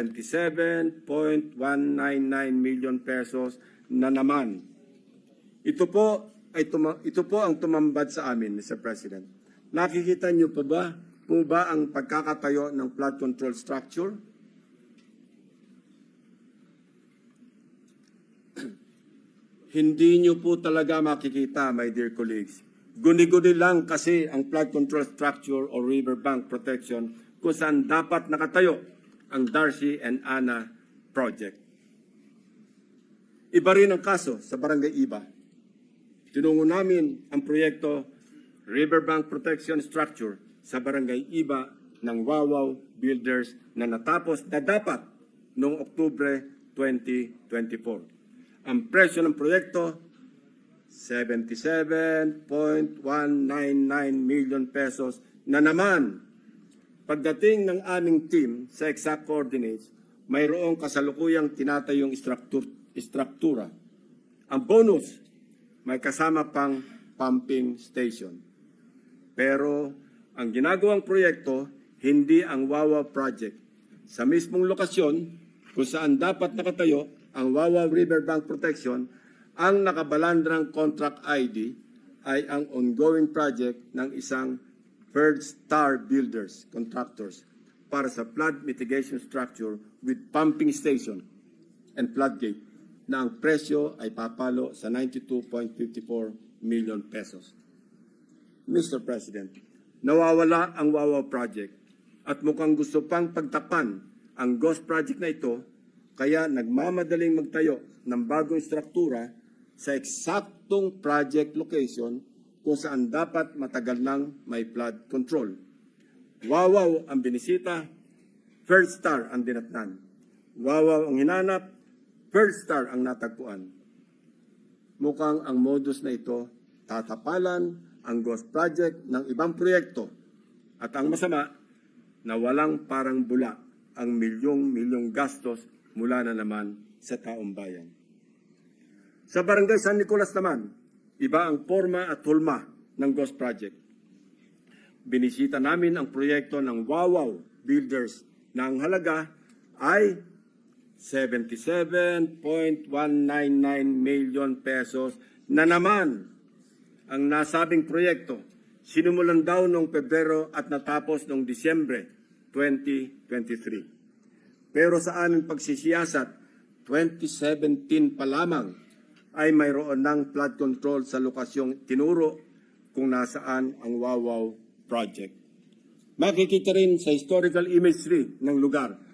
77.199 million pesos na naman. Ito po ay tuma- ito po ang tumambad sa amin, Mr. President. Nakikita niyo po ba po ba ang pagkakatayo ng flood control structure? Hindi niyo po talaga makikita, my dear colleagues. Guni-guni lang kasi ang flood control structure o riverbank protection kung saan dapat nakatayo ang Darcy and Anna project. Iba rin ang kaso sa Barangay Iba. Tinungo namin ang proyekto Riverbank Protection Structure sa Barangay Iba ng Wawaw Builders na natapos na dapat noong Oktubre 2024. Ang presyo ng proyekto 77.199 million pesos na naman pagdating ng aming team sa exact coordinates, mayroong kasalukuyang tinatayong istruktur, istruktura. Ang bonus, may kasama pang pumping station. Pero ang ginagawang proyekto, hindi ang Wawa Project. Sa mismong lokasyon kung saan dapat nakatayo ang Wawa Riverbank Protection, ang nakabalandrang contract ID ay ang ongoing project ng isang First Star Builders Contractors para sa flood mitigation structure with pumping station and floodgate na ang presyo ay papalo sa 92.54 million pesos. Mr. President, nawawala ang Wawa Project at mukhang gusto pang pagtapan ang Ghost Project na ito kaya nagmamadaling magtayo ng bagong struktura sa eksaktong project location kung saan dapat matagal nang may flood control. Wawaw ang binisita, First Star ang dinatnan. Wawaw ang hinanap, First Star ang natagpuan. Mukhang ang modus na ito tatapalan ang Ghost Project ng ibang proyekto. At ang masama, na walang parang bula ang milyong-milyong gastos mula na naman sa taong bayan. Sa Barangay San Nicolas naman, iba ang forma at hulma ng Ghost Project. Binisita namin ang proyekto ng Wawaw Builders na ang halaga ay 77.199 million pesos na naman ang nasabing proyekto. Sinimulan daw noong Pebrero at natapos noong Disyembre 2023. Pero sa aming pagsisiyasat, 2017 pa lamang ay mayroon ng flood control sa lokasyong tinuro kung nasaan ang Wawaw Project. Makikita rin sa historical imagery ng lugar